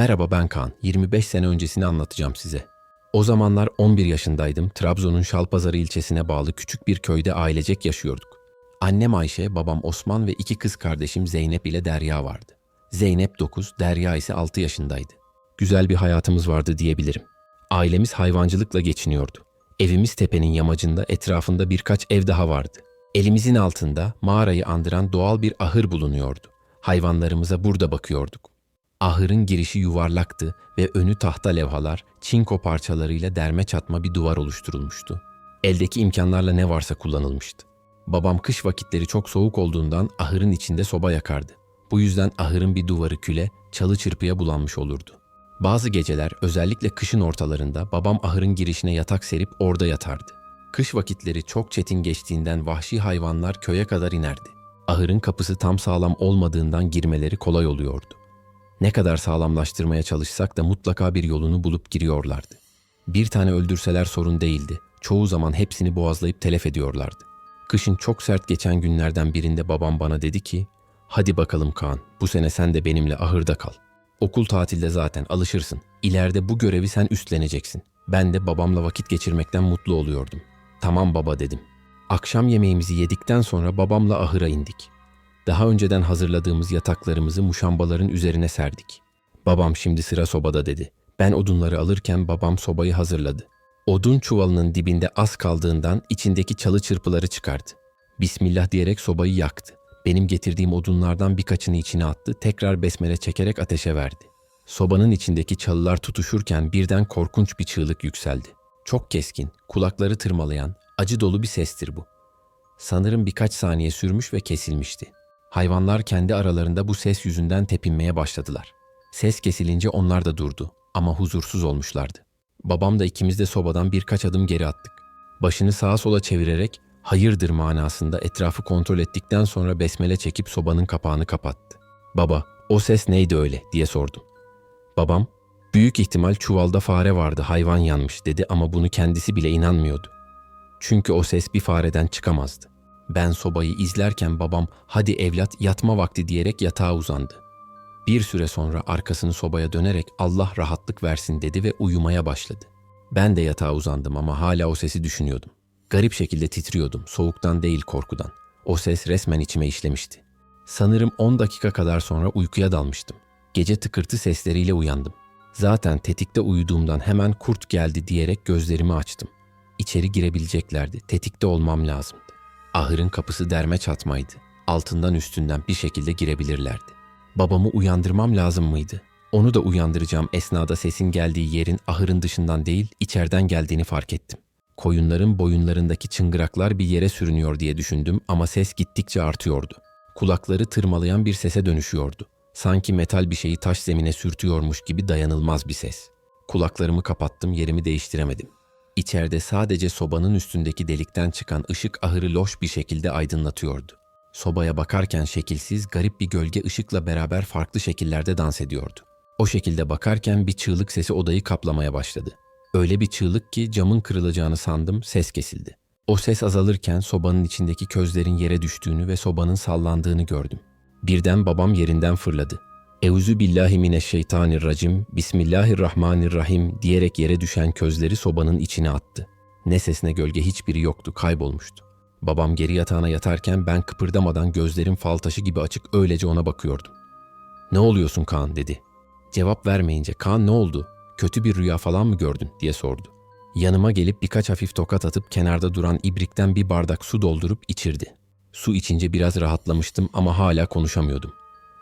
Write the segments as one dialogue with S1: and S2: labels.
S1: Merhaba ben Kaan. 25 sene öncesini anlatacağım size. O zamanlar 11 yaşındaydım. Trabzon'un Şalpazarı ilçesine bağlı küçük bir köyde ailecek yaşıyorduk. Annem Ayşe, babam Osman ve iki kız kardeşim Zeynep ile Derya vardı. Zeynep 9, Derya ise 6 yaşındaydı. Güzel bir hayatımız vardı diyebilirim. Ailemiz hayvancılıkla geçiniyordu. Evimiz tepenin yamacında etrafında birkaç ev daha vardı. Elimizin altında mağarayı andıran doğal bir ahır bulunuyordu. Hayvanlarımıza burada bakıyorduk. Ahırın girişi yuvarlaktı ve önü tahta levhalar, çinko parçalarıyla derme çatma bir duvar oluşturulmuştu. Eldeki imkanlarla ne varsa kullanılmıştı. Babam kış vakitleri çok soğuk olduğundan ahırın içinde soba yakardı. Bu yüzden ahırın bir duvarı küle, çalı çırpıya bulanmış olurdu. Bazı geceler özellikle kışın ortalarında babam ahırın girişine yatak serip orada yatardı. Kış vakitleri çok çetin geçtiğinden vahşi hayvanlar köye kadar inerdi. Ahırın kapısı tam sağlam olmadığından girmeleri kolay oluyordu. Ne kadar sağlamlaştırmaya çalışsak da mutlaka bir yolunu bulup giriyorlardı. Bir tane öldürseler sorun değildi. Çoğu zaman hepsini boğazlayıp telef ediyorlardı. Kışın çok sert geçen günlerden birinde babam bana dedi ki, "Hadi bakalım Kaan, bu sene sen de benimle ahırda kal. Okul tatilde zaten alışırsın. İleride bu görevi sen üstleneceksin." Ben de babamla vakit geçirmekten mutlu oluyordum. "Tamam baba." dedim. Akşam yemeğimizi yedikten sonra babamla ahıra indik. Daha önceden hazırladığımız yataklarımızı muşambaların üzerine serdik. Babam şimdi sıra sobada dedi. Ben odunları alırken babam sobayı hazırladı. Odun çuvalının dibinde az kaldığından içindeki çalı çırpıları çıkardı. Bismillah diyerek sobayı yaktı. Benim getirdiğim odunlardan birkaçını içine attı, tekrar besmele çekerek ateşe verdi. Sobanın içindeki çalılar tutuşurken birden korkunç bir çığlık yükseldi. Çok keskin, kulakları tırmalayan, acı dolu bir sestir bu. Sanırım birkaç saniye sürmüş ve kesilmişti. Hayvanlar kendi aralarında bu ses yüzünden tepinmeye başladılar. Ses kesilince onlar da durdu ama huzursuz olmuşlardı. Babam da ikimiz de sobadan birkaç adım geri attık. Başını sağa sola çevirerek hayırdır manasında etrafı kontrol ettikten sonra besmele çekip sobanın kapağını kapattı. Baba, o ses neydi öyle diye sordum. Babam, büyük ihtimal çuvalda fare vardı hayvan yanmış dedi ama bunu kendisi bile inanmıyordu. Çünkü o ses bir fareden çıkamazdı. Ben sobayı izlerken babam hadi evlat yatma vakti diyerek yatağa uzandı. Bir süre sonra arkasını sobaya dönerek Allah rahatlık versin dedi ve uyumaya başladı. Ben de yatağa uzandım ama hala o sesi düşünüyordum. Garip şekilde titriyordum, soğuktan değil korkudan. O ses resmen içime işlemişti. Sanırım 10 dakika kadar sonra uykuya dalmıştım. Gece tıkırtı sesleriyle uyandım. Zaten tetikte uyuduğumdan hemen kurt geldi diyerek gözlerimi açtım. İçeri girebileceklerdi, tetikte olmam lazımdı. Ahırın kapısı derme çatmaydı. Altından üstünden bir şekilde girebilirlerdi. Babamı uyandırmam lazım mıydı? Onu da uyandıracağım esnada sesin geldiği yerin ahırın dışından değil, içeriden geldiğini fark ettim. Koyunların boyunlarındaki çıngıraklar bir yere sürünüyor diye düşündüm ama ses gittikçe artıyordu. Kulakları tırmalayan bir sese dönüşüyordu. Sanki metal bir şeyi taş zemine sürtüyormuş gibi dayanılmaz bir ses. Kulaklarımı kapattım, yerimi değiştiremedim. İçeride sadece sobanın üstündeki delikten çıkan ışık ahırı loş bir şekilde aydınlatıyordu. Sobaya bakarken şekilsiz, garip bir gölge ışıkla beraber farklı şekillerde dans ediyordu. O şekilde bakarken bir çığlık sesi odayı kaplamaya başladı. Öyle bir çığlık ki camın kırılacağını sandım, ses kesildi. O ses azalırken sobanın içindeki közlerin yere düştüğünü ve sobanın sallandığını gördüm. Birden babam yerinden fırladı. Euzu billahi mineşşeytanirracim, bismillahirrahmanirrahim diyerek yere düşen közleri sobanın içine attı. Ne sesine gölge hiçbiri yoktu, kaybolmuştu. Babam geri yatağına yatarken ben kıpırdamadan gözlerim fal taşı gibi açık öylece ona bakıyordum. Ne oluyorsun Kaan dedi. Cevap vermeyince Kaan ne oldu? Kötü bir rüya falan mı gördün diye sordu. Yanıma gelip birkaç hafif tokat atıp kenarda duran ibrikten bir bardak su doldurup içirdi. Su içince biraz rahatlamıştım ama hala konuşamıyordum.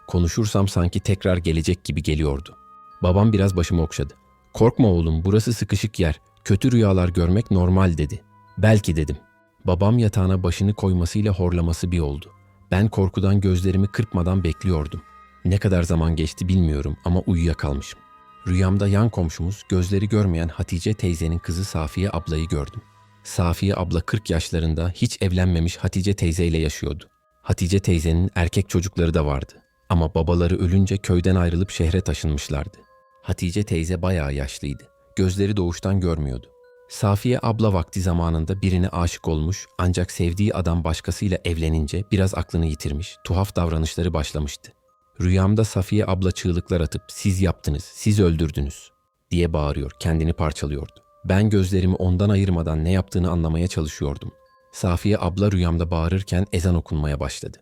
S1: Konuşursam sanki tekrar gelecek gibi geliyordu. Babam biraz başımı okşadı. Korkma oğlum burası sıkışık yer. Kötü rüyalar görmek normal dedi. Belki dedim. Babam yatağına başını koymasıyla horlaması bir oldu. Ben korkudan gözlerimi kırpmadan bekliyordum. Ne kadar zaman geçti bilmiyorum ama uyuyakalmışım. Rüyamda yan komşumuz gözleri görmeyen Hatice teyzenin kızı Safiye ablayı gördüm. Safiye abla 40 yaşlarında hiç evlenmemiş Hatice teyzeyle yaşıyordu. Hatice teyzenin erkek çocukları da vardı. Ama babaları ölünce köyden ayrılıp şehre taşınmışlardı. Hatice teyze bayağı yaşlıydı. Gözleri doğuştan görmüyordu. Safiye abla vakti zamanında birine aşık olmuş ancak sevdiği adam başkasıyla evlenince biraz aklını yitirmiş, tuhaf davranışları başlamıştı. Rüyamda Safiye abla çığlıklar atıp siz yaptınız, siz öldürdünüz diye bağırıyor, kendini parçalıyordu. Ben gözlerimi ondan ayırmadan ne yaptığını anlamaya çalışıyordum. Safiye abla rüyamda bağırırken ezan okunmaya başladı.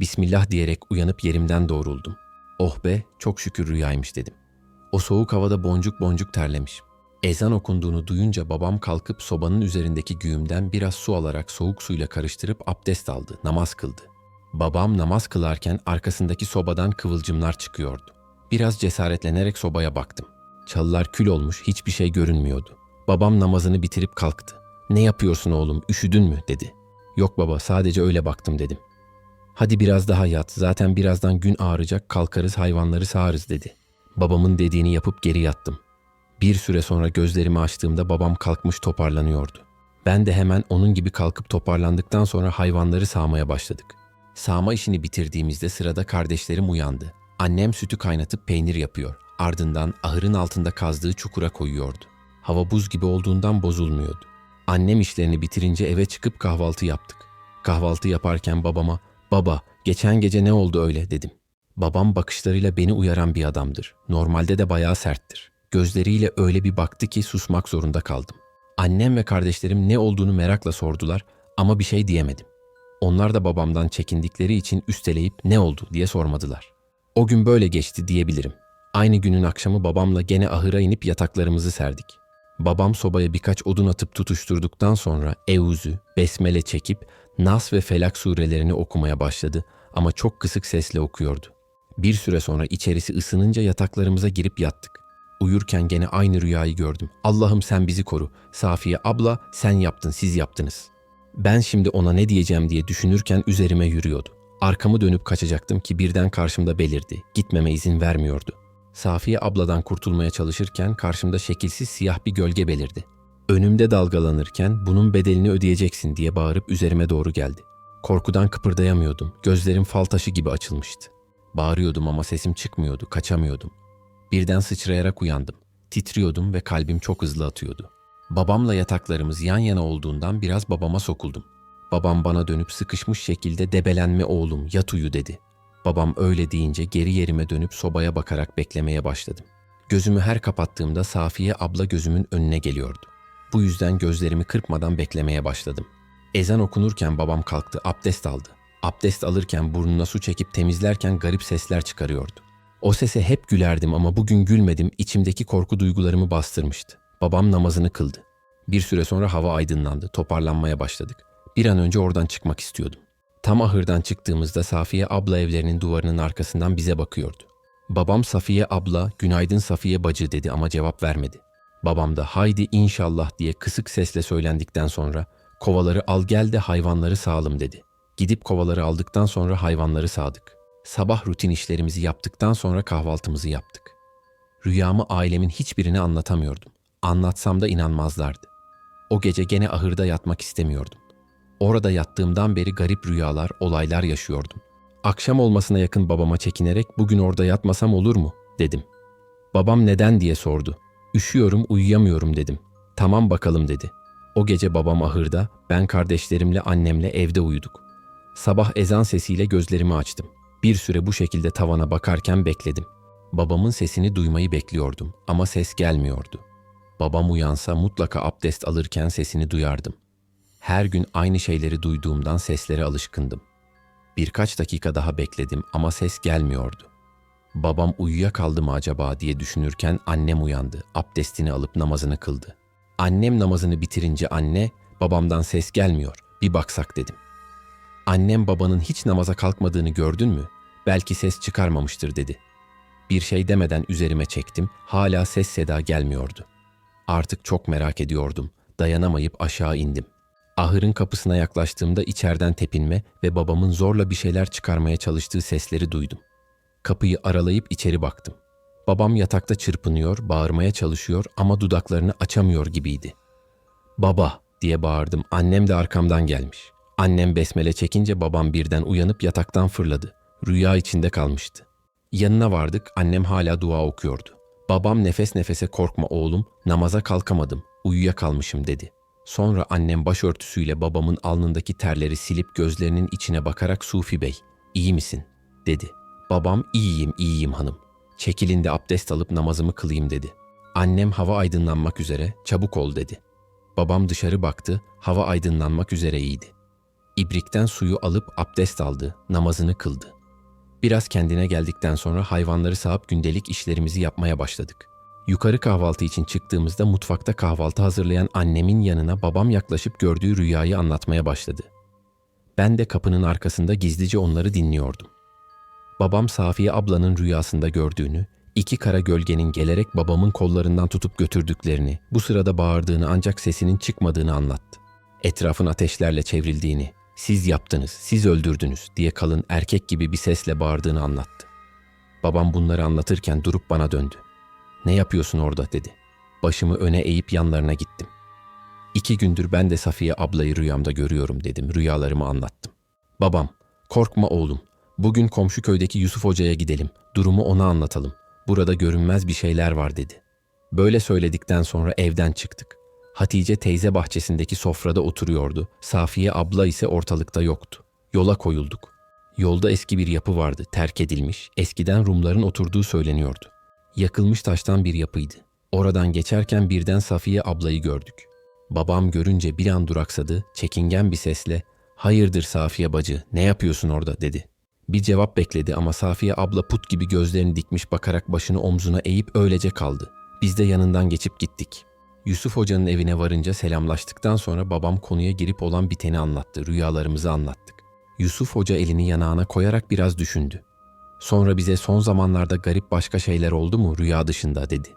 S1: Bismillah diyerek uyanıp yerimden doğruldum. Oh be, çok şükür rüyaymış dedim. O soğuk havada boncuk boncuk terlemiş. Ezan okunduğunu duyunca babam kalkıp sobanın üzerindeki güğümden biraz su alarak soğuk suyla karıştırıp abdest aldı, namaz kıldı. Babam namaz kılarken arkasındaki sobadan kıvılcımlar çıkıyordu. Biraz cesaretlenerek sobaya baktım. Çalılar kül olmuş, hiçbir şey görünmüyordu. Babam namazını bitirip kalktı. "Ne yapıyorsun oğlum? Üşüdün mü?" dedi. "Yok baba, sadece öyle baktım." dedim. "Hadi biraz daha yat. Zaten birazdan gün ağaracak, kalkarız hayvanları sağarız." dedi. Babamın dediğini yapıp geri yattım. Bir süre sonra gözlerimi açtığımda babam kalkmış toparlanıyordu. Ben de hemen onun gibi kalkıp toparlandıktan sonra hayvanları sağmaya başladık. Sağma işini bitirdiğimizde sırada kardeşlerim uyandı. Annem sütü kaynatıp peynir yapıyor. Ardından ahırın altında kazdığı çukura koyuyordu. Hava buz gibi olduğundan bozulmuyordu. Annem işlerini bitirince eve çıkıp kahvaltı yaptık. Kahvaltı yaparken babama, "Baba, geçen gece ne oldu öyle?" dedim. Babam bakışlarıyla beni uyaran bir adamdır. Normalde de bayağı serttir. Gözleriyle öyle bir baktı ki susmak zorunda kaldım. Annem ve kardeşlerim ne olduğunu merakla sordular ama bir şey diyemedim. Onlar da babamdan çekindikleri için üsteleyip ne oldu diye sormadılar. O gün böyle geçti diyebilirim. Aynı günün akşamı babamla gene ahıra inip yataklarımızı serdik. Babam sobaya birkaç odun atıp tutuşturduktan sonra Euzü, Besmele çekip Nas ve Felak surelerini okumaya başladı ama çok kısık sesle okuyordu. Bir süre sonra içerisi ısınınca yataklarımıza girip yattık. Uyurken gene aynı rüyayı gördüm. Allah'ım sen bizi koru. Safiye abla sen yaptın siz yaptınız. Ben şimdi ona ne diyeceğim diye düşünürken üzerime yürüyordu. Arkamı dönüp kaçacaktım ki birden karşımda belirdi. Gitmeme izin vermiyordu. Safiye abladan kurtulmaya çalışırken karşımda şekilsiz siyah bir gölge belirdi. Önümde dalgalanırken bunun bedelini ödeyeceksin diye bağırıp üzerime doğru geldi. Korkudan kıpırdayamıyordum. Gözlerim fal taşı gibi açılmıştı. Bağırıyordum ama sesim çıkmıyordu, kaçamıyordum. Birden sıçrayarak uyandım. Titriyordum ve kalbim çok hızlı atıyordu. Babamla yataklarımız yan yana olduğundan biraz babama sokuldum. Babam bana dönüp sıkışmış şekilde debelenme oğlum yat uyu dedi. Babam öyle deyince geri yerime dönüp sobaya bakarak beklemeye başladım. Gözümü her kapattığımda Safiye abla gözümün önüne geliyordu. Bu yüzden gözlerimi kırpmadan beklemeye başladım. Ezan okunurken babam kalktı, abdest aldı. Abdest alırken burnuna su çekip temizlerken garip sesler çıkarıyordu. O sese hep gülerdim ama bugün gülmedim, içimdeki korku duygularımı bastırmıştı. Babam namazını kıldı. Bir süre sonra hava aydınlandı, toparlanmaya başladık. Bir an önce oradan çıkmak istiyordum. Tam ahırdan çıktığımızda Safiye abla evlerinin duvarının arkasından bize bakıyordu. Babam Safiye abla, günaydın Safiye bacı dedi ama cevap vermedi. Babam da haydi inşallah diye kısık sesle söylendikten sonra kovaları al gel de hayvanları sağalım dedi. Gidip kovaları aldıktan sonra hayvanları sağdık. Sabah rutin işlerimizi yaptıktan sonra kahvaltımızı yaptık. Rüyamı ailemin hiçbirine anlatamıyordum. Anlatsam da inanmazlardı. O gece gene ahırda yatmak istemiyordum. Orada yattığımdan beri garip rüyalar, olaylar yaşıyordum. Akşam olmasına yakın babama çekinerek bugün orada yatmasam olur mu dedim. Babam neden diye sordu. Üşüyorum, uyuyamıyorum dedim. Tamam bakalım dedi. O gece babam ahırda, ben kardeşlerimle annemle evde uyuduk. Sabah ezan sesiyle gözlerimi açtım. Bir süre bu şekilde tavana bakarken bekledim. Babamın sesini duymayı bekliyordum ama ses gelmiyordu. Babam uyansa mutlaka abdest alırken sesini duyardım. Her gün aynı şeyleri duyduğumdan seslere alışkındım. Birkaç dakika daha bekledim ama ses gelmiyordu. Babam uyuyakaldı mı acaba diye düşünürken annem uyandı. Abdestini alıp namazını kıldı. Annem namazını bitirince anne, babamdan ses gelmiyor. Bir baksak dedim. Annem babanın hiç namaza kalkmadığını gördün mü? Belki ses çıkarmamıştır dedi. Bir şey demeden üzerime çektim. Hala ses seda gelmiyordu. Artık çok merak ediyordum. Dayanamayıp aşağı indim. Ahırın kapısına yaklaştığımda içeriden tepinme ve babamın zorla bir şeyler çıkarmaya çalıştığı sesleri duydum. Kapıyı aralayıp içeri baktım. Babam yatakta çırpınıyor, bağırmaya çalışıyor ama dudaklarını açamıyor gibiydi. Baba diye bağırdım. Annem de arkamdan gelmiş. Annem besmele çekince babam birden uyanıp yataktan fırladı. Rüya içinde kalmıştı. Yanına vardık, annem hala dua okuyordu. Babam nefes nefese korkma oğlum, namaza kalkamadım, uyuyakalmışım dedi. Sonra annem başörtüsüyle babamın alnındaki terleri silip gözlerinin içine bakarak Sufi Bey, iyi misin? dedi. Babam iyiyim iyiyim hanım. Çekilin de abdest alıp namazımı kılayım dedi. Annem hava aydınlanmak üzere çabuk ol dedi. Babam dışarı baktı hava aydınlanmak üzereydi. İbrikten suyu alıp abdest aldı, namazını kıldı. Biraz kendine geldikten sonra hayvanları sağıp gündelik işlerimizi yapmaya başladık. Yukarı kahvaltı için çıktığımızda mutfakta kahvaltı hazırlayan annemin yanına babam yaklaşıp gördüğü rüyayı anlatmaya başladı. Ben de kapının arkasında gizlice onları dinliyordum. Babam Safiye ablanın rüyasında gördüğünü, iki kara gölgenin gelerek babamın kollarından tutup götürdüklerini, bu sırada bağırdığını ancak sesinin çıkmadığını anlattı. Etrafın ateşlerle çevrildiğini, siz yaptınız, siz öldürdünüz diye kalın erkek gibi bir sesle bağırdığını anlattı. Babam bunları anlatırken durup bana döndü. Ne yapıyorsun orada dedi. Başımı öne eğip yanlarına gittim. İki gündür ben de Safiye ablayı rüyamda görüyorum dedim. Rüyalarımı anlattım. Babam, korkma oğlum. Bugün komşu köydeki Yusuf Hoca'ya gidelim. Durumu ona anlatalım. Burada görünmez bir şeyler var dedi. Böyle söyledikten sonra evden çıktık. Hatice teyze bahçesindeki sofrada oturuyordu. Safiye abla ise ortalıkta yoktu. Yola koyulduk. Yolda eski bir yapı vardı, terk edilmiş. Eskiden Rumların oturduğu söyleniyordu. Yakılmış taştan bir yapıydı. Oradan geçerken birden Safiye ablayı gördük. Babam görünce bir an duraksadı, çekingen bir sesle "Hayırdır Safiye bacı, ne yapıyorsun orada?" dedi. Bir cevap bekledi ama Safiye abla put gibi gözlerini dikmiş bakarak başını omzuna eğip öylece kaldı. Biz de yanından geçip gittik. Yusuf Hoca'nın evine varınca selamlaştıktan sonra babam konuya girip olan biteni anlattı, rüyalarımızı anlattık. Yusuf Hoca elini yanağına koyarak biraz düşündü. Sonra bize son zamanlarda garip başka şeyler oldu mu rüya dışında dedi.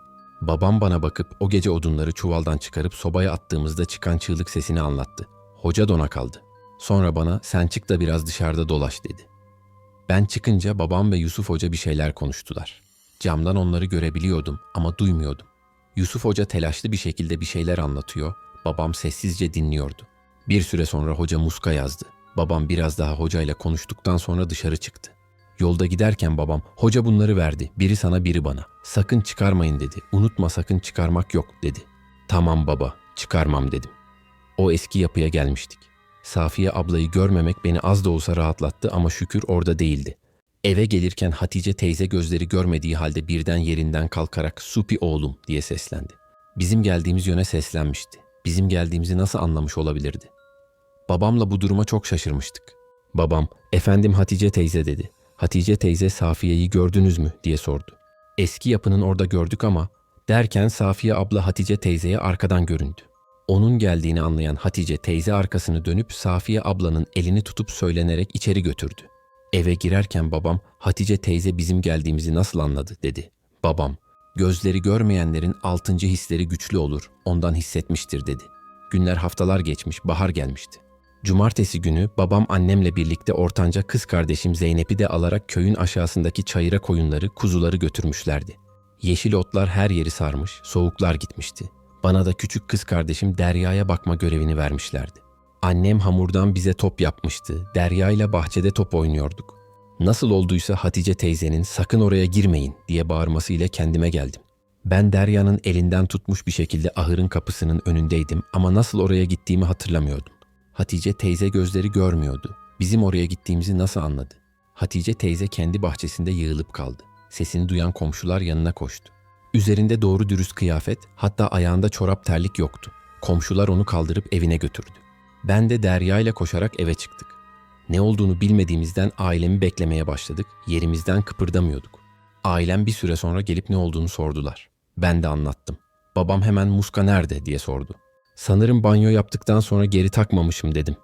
S1: Babam bana bakıp o gece odunları çuvaldan çıkarıp sobaya attığımızda çıkan çığlık sesini anlattı. Hoca dona kaldı. Sonra bana sen çık da biraz dışarıda dolaş dedi. Ben çıkınca babam ve Yusuf Hoca bir şeyler konuştular. Camdan onları görebiliyordum ama duymuyordum. Yusuf Hoca telaşlı bir şekilde bir şeyler anlatıyor, babam sessizce dinliyordu. Bir süre sonra hoca muska yazdı. Babam biraz daha hocayla konuştuktan sonra dışarı çıktı. Yolda giderken babam, hoca bunları verdi, biri sana biri bana. Sakın çıkarmayın dedi, unutma sakın çıkarmak yok dedi. Tamam baba, çıkarmam dedim. O eski yapıya gelmiştik. Safiye ablayı görmemek beni az da olsa rahatlattı ama şükür orada değildi. Eve gelirken Hatice teyze gözleri görmediği halde birden yerinden kalkarak Supi oğlum diye seslendi. Bizim geldiğimiz yöne seslenmişti. Bizim geldiğimizi nasıl anlamış olabilirdi? Babamla bu duruma çok şaşırmıştık. Babam, efendim Hatice teyze dedi. Hatice teyze Safiye'yi gördünüz mü diye sordu. Eski yapının orada gördük ama derken Safiye abla Hatice teyzeye arkadan göründü. Onun geldiğini anlayan Hatice teyze arkasını dönüp Safiye ablanın elini tutup söylenerek içeri götürdü. Eve girerken babam Hatice teyze bizim geldiğimizi nasıl anladı dedi. Babam gözleri görmeyenlerin altıncı hisleri güçlü olur ondan hissetmiştir dedi. Günler haftalar geçmiş bahar gelmişti. Cumartesi günü babam annemle birlikte ortanca kız kardeşim Zeynep'i de alarak köyün aşağısındaki çayıra koyunları, kuzuları götürmüşlerdi. Yeşil otlar her yeri sarmış, soğuklar gitmişti. Bana da küçük kız kardeşim Derya'ya bakma görevini vermişlerdi. Annem hamurdan bize top yapmıştı. Derya ile bahçede top oynuyorduk. Nasıl olduysa Hatice teyzenin sakın oraya girmeyin diye bağırmasıyla kendime geldim. Ben Derya'nın elinden tutmuş bir şekilde ahırın kapısının önündeydim ama nasıl oraya gittiğimi hatırlamıyordum. Hatice teyze gözleri görmüyordu. Bizim oraya gittiğimizi nasıl anladı? Hatice teyze kendi bahçesinde yığılıp kaldı. Sesini duyan komşular yanına koştu. Üzerinde doğru dürüst kıyafet, hatta ayağında çorap terlik yoktu. Komşular onu kaldırıp evine götürdü. Ben de Derya ile koşarak eve çıktık. Ne olduğunu bilmediğimizden ailemi beklemeye başladık. Yerimizden kıpırdamıyorduk. Ailem bir süre sonra gelip ne olduğunu sordular. Ben de anlattım. Babam hemen muska nerede diye sordu. Sanırım banyo yaptıktan sonra geri takmamışım dedim.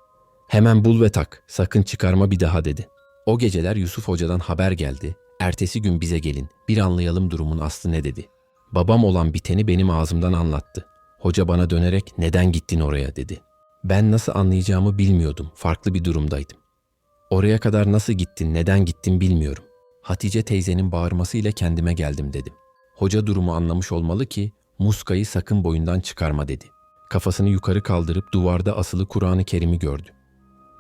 S1: Hemen bul ve tak, sakın çıkarma bir daha dedi. O geceler Yusuf Hoca'dan haber geldi. Ertesi gün bize gelin, bir anlayalım durumun aslı ne dedi. Babam olan biteni benim ağzımdan anlattı. Hoca bana dönerek neden gittin oraya dedi. Ben nasıl anlayacağımı bilmiyordum, farklı bir durumdaydım. Oraya kadar nasıl gittin, neden gittin bilmiyorum. Hatice teyzenin bağırmasıyla kendime geldim dedim. Hoca durumu anlamış olmalı ki muskayı sakın boyundan çıkarma dedi. Kafasını yukarı kaldırıp duvarda asılı Kur'an-ı Kerim'i gördü.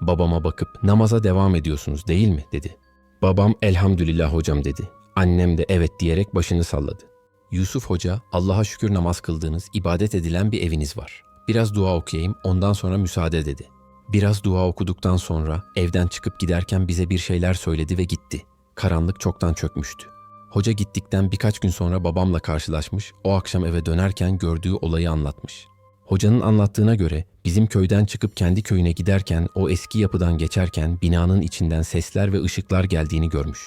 S1: Babama bakıp namaza devam ediyorsunuz değil mi dedi. Babam elhamdülillah hocam dedi. Annem de evet diyerek başını salladı. Yusuf Hoca, Allah'a şükür namaz kıldığınız, ibadet edilen bir eviniz var. Biraz dua okuyayım, ondan sonra müsaade dedi. Biraz dua okuduktan sonra evden çıkıp giderken bize bir şeyler söyledi ve gitti. Karanlık çoktan çökmüştü. Hoca gittikten birkaç gün sonra babamla karşılaşmış, o akşam eve dönerken gördüğü olayı anlatmış. Hocanın anlattığına göre bizim köyden çıkıp kendi köyüne giderken o eski yapıdan geçerken binanın içinden sesler ve ışıklar geldiğini görmüş.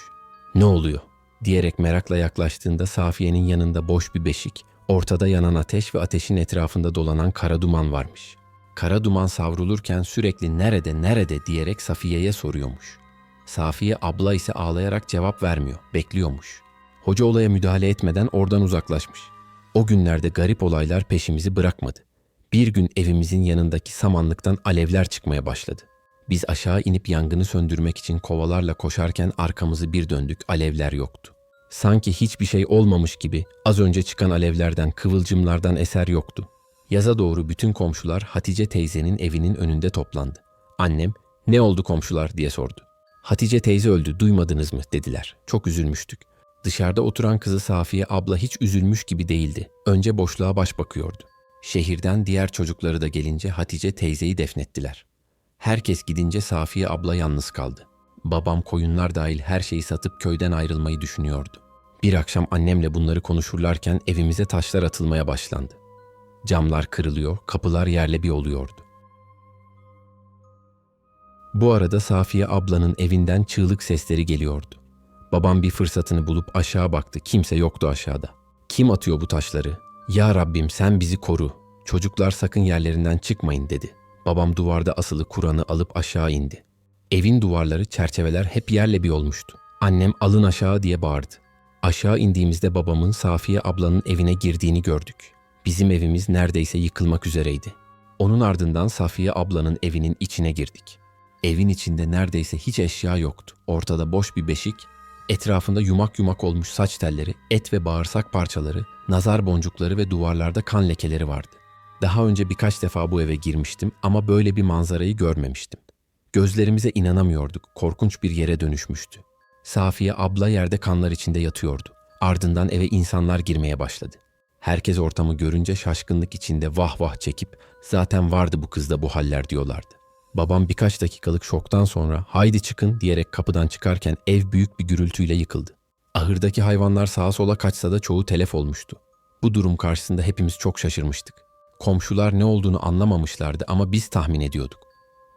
S1: Ne oluyor? Diyerek merakla yaklaştığında Safiye'nin yanında boş bir beşik, ortada yanan ateş ve ateşin etrafında dolanan kara duman varmış. Kara duman savrulurken sürekli nerede nerede diyerek Safiye'ye soruyormuş. Safiye abla ise ağlayarak cevap vermiyor, bekliyormuş. Hoca olaya müdahale etmeden oradan uzaklaşmış. O günlerde garip olaylar peşimizi bırakmadı. Bir gün evimizin yanındaki samanlıktan alevler çıkmaya başladı. Biz aşağı inip yangını söndürmek için kovalarla koşarken arkamızı bir döndük, alevler yoktu. Sanki hiçbir şey olmamış gibi az önce çıkan alevlerden, kıvılcımlardan eser yoktu. Yaza doğru bütün komşular Hatice teyzenin evinin önünde toplandı. Annem, "Ne oldu komşular?" diye sordu. "Hatice teyze öldü, duymadınız mı?" dediler. Çok üzülmüştük. Dışarıda oturan kızı Safiye abla hiç üzülmüş gibi değildi. Önce boşluğa baş bakıyordu. Şehirden diğer çocukları da gelince Hatice teyzeyi defnettiler. Herkes gidince Safiye abla yalnız kaldı. Babam koyunlar dahil her şeyi satıp köyden ayrılmayı düşünüyordu. Bir akşam annemle bunları konuşurlarken evimize taşlar atılmaya başlandı. Camlar kırılıyor, kapılar yerle bir oluyordu. Bu arada Safiye ablanın evinden çığlık sesleri geliyordu. Babam bir fırsatını bulup aşağı baktı. Kimse yoktu aşağıda. Kim atıyor bu taşları? Ya Rabbim sen bizi koru. Çocuklar sakın yerlerinden çıkmayın dedi. Babam duvarda asılı Kur'an'ı alıp aşağı indi. Evin duvarları, çerçeveler hep yerle bir olmuştu. Annem alın aşağı diye bağırdı. Aşağı indiğimizde babamın Safiye ablanın evine girdiğini gördük. Bizim evimiz neredeyse yıkılmak üzereydi. Onun ardından Safiye ablanın evinin içine girdik. Evin içinde neredeyse hiç eşya yoktu. Ortada boş bir beşik, etrafında yumak yumak olmuş saç telleri, et ve bağırsak parçaları, nazar boncukları ve duvarlarda kan lekeleri vardı. Daha önce birkaç defa bu eve girmiştim ama böyle bir manzarayı görmemiştim. Gözlerimize inanamıyorduk. Korkunç bir yere dönüşmüştü. Safiye abla yerde kanlar içinde yatıyordu. Ardından eve insanlar girmeye başladı. Herkes ortamı görünce şaşkınlık içinde vah vah çekip zaten vardı bu kızda bu haller diyorlardı. Babam birkaç dakikalık şoktan sonra haydi çıkın diyerek kapıdan çıkarken ev büyük bir gürültüyle yıkıldı. Ahırdaki hayvanlar sağa sola kaçsa da çoğu telef olmuştu. Bu durum karşısında hepimiz çok şaşırmıştık. Komşular ne olduğunu anlamamışlardı ama biz tahmin ediyorduk.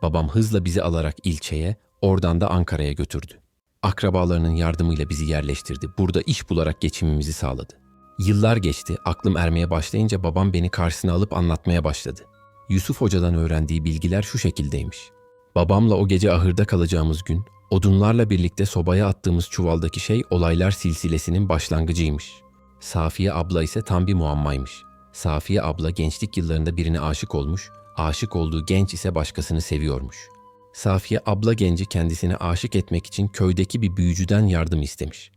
S1: Babam hızla bizi alarak ilçeye, oradan da Ankara'ya götürdü. Akrabalarının yardımıyla bizi yerleştirdi. Burada iş bularak geçimimizi sağladı. Yıllar geçti, aklım ermeye başlayınca babam beni karşısına alıp anlatmaya başladı. Yusuf Hoca'dan öğrendiği bilgiler şu şekildeymiş. Babamla o gece ahırda kalacağımız gün, odunlarla birlikte sobaya attığımız çuvaldaki şey olaylar silsilesinin başlangıcıymış. Safiye abla ise tam bir muammaymış. Safiye abla gençlik yıllarında birine aşık olmuş, aşık olduğu genç ise başkasını seviyormuş. Safiye abla genci kendisine aşık etmek için köydeki bir büyücüden yardım istemiş.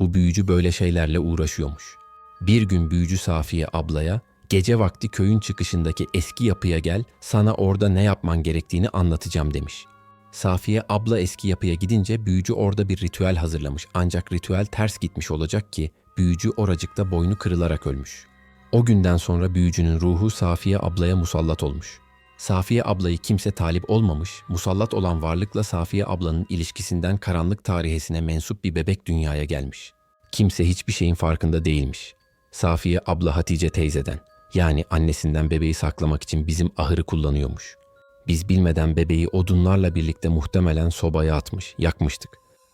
S1: Bu büyücü böyle şeylerle uğraşıyormuş. Bir gün büyücü Safiye ablaya gece vakti köyün çıkışındaki eski yapıya gel sana orada ne yapman gerektiğini anlatacağım demiş. Safiye abla eski yapıya gidince büyücü orada bir ritüel hazırlamış ancak ritüel ters gitmiş olacak ki büyücü oracıkta boynu kırılarak ölmüş. O günden sonra büyücünün ruhu Safiye ablaya musallat olmuş. Safiye ablayı kimse talip olmamış, musallat olan varlıkla Safiye ablanın ilişkisinden karanlık tarihesine mensup bir bebek dünyaya gelmiş. Kimse hiçbir şeyin farkında değilmiş. Safiye abla Hatice teyzeden, yani annesinden bebeği saklamak için bizim ahırı kullanıyormuş. Biz bilmeden bebeği odunlarla birlikte muhtemelen sobaya atmış, yakmıştık.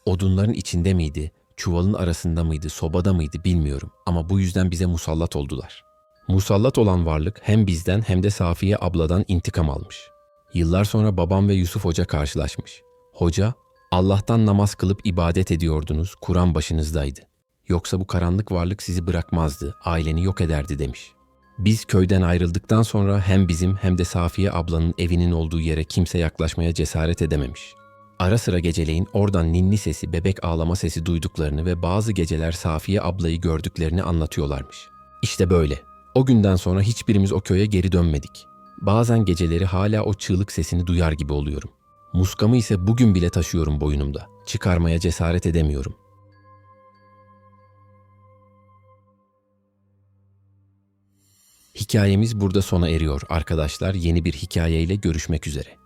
S1: Odunların içinde miydi, çuvalın arasında mıydı, sobada mıydı bilmiyorum ama bu yüzden bize musallat oldular. Musallat olan varlık hem bizden hem de Safiye abladan intikam almış. Yıllar sonra babam ve Yusuf Hoca karşılaşmış. Hoca, Allah'tan namaz kılıp ibadet ediyordunuz, Kur'an başınızdaydı. Yoksa bu karanlık varlık sizi bırakmazdı, aileni yok ederdi demiş. Biz köyden ayrıldıktan sonra hem bizim hem de Safiye ablanın evinin olduğu yere kimse yaklaşmaya cesaret edememiş. Ara sıra geceleyin oradan ninni sesi, bebek ağlama sesi duyduklarını ve bazı geceler Safiye ablayı gördüklerini anlatıyorlarmış. İşte böyle. O günden sonra hiçbirimiz o köye geri dönmedik. Bazen geceleri hala o çığlık sesini duyar gibi oluyorum. Muskamı ise bugün bile taşıyorum boynumda. Çıkarmaya cesaret edemiyorum. Hikayemiz burada sona eriyor arkadaşlar. Yeni bir hikayeyle görüşmek üzere.